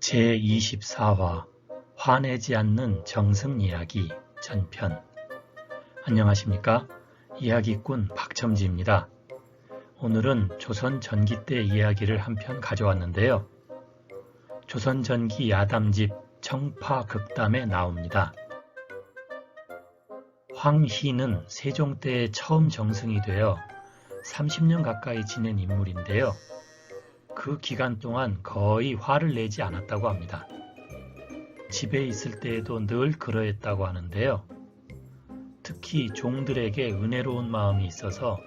제24화 화내지 않는 정승 이야기 전편 안녕하십니까? 이야기꾼 박첨지입니다. 오늘은 조선 전기 때 이야기를 한 편 가져왔는데요. 조선 전기 야담집 청파 극담에 나옵니다. 황희는 세종 때에 처음 정승이 되어 30년 가까이 지낸 인물인데요. 그 기간 동안 거의 화를 내지 않았다고 합니다. 집에 있을 때에도 늘 그러했다고 하는데요. 특히 종들에게 은혜로운 마음이 있어서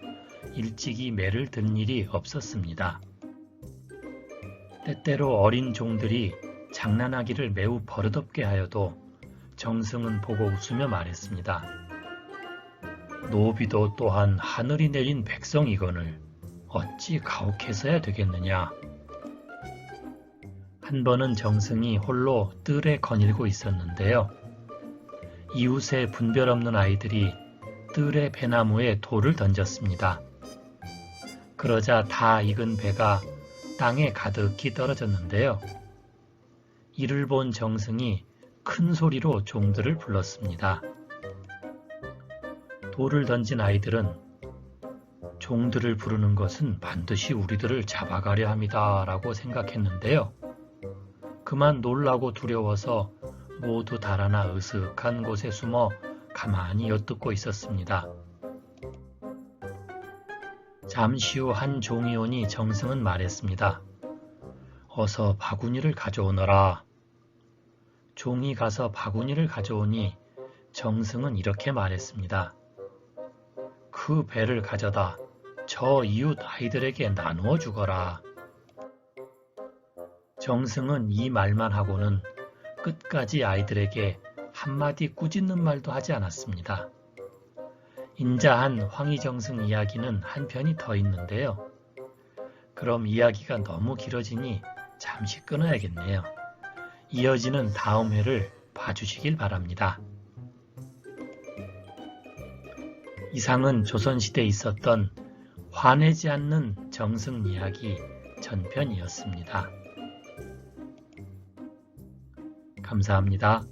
일찍이 매를 든 일이 없었습니다. 때때로 어린 종들이 장난하기를 매우 버릇없게 하여도 정승은 보고 웃으며 말했습니다. 노비도 또한 하늘이 내린 백성이거늘 어찌 가혹해서야 되겠느냐. 한 번은 정승이 홀로 뜰에 거닐고 있었는데요. 이웃의 분별 없는 아이들이 뜰의 배나무에 돌을 던졌습니다. 그러자 다 익은 배가 땅에 가득히 떨어졌는데요. 이를 본 정승이 큰 소리로 종들을 불렀습니다. 돌을 던진 아이들은 종들을 부르는 것은 반드시 우리들을 잡아가려 합니다. 라고 생각했는데요. 그만 놀라고 두려워서 모두 달아나 으슥한 곳에 숨어 가만히 엿듣고 있었습니다. 잠시 후 한 종이 오니 정승은 말했습니다. 어서 바구니를 가져오너라. 종이 가서 바구니를 가져오니 정승은 이렇게 말했습니다. 그 배를 가져다 저 이웃 아이들에게 나누어 주거라. 정승은 이 말만 하고는 끝까지 아이들에게 한마디 꾸짖는 말도 하지 않았습니다. 인자한 황희정승 이야기는 한 편이 더 있는데요. 그럼 이야기가 너무 길어지니 잠시 끊어야겠네요. 이어지는 다음 회를 봐주시길 바랍니다. 이상은 조선시대에 있었던 화내지 않는 정승 이야기 전편이었습니다. 감사합니다.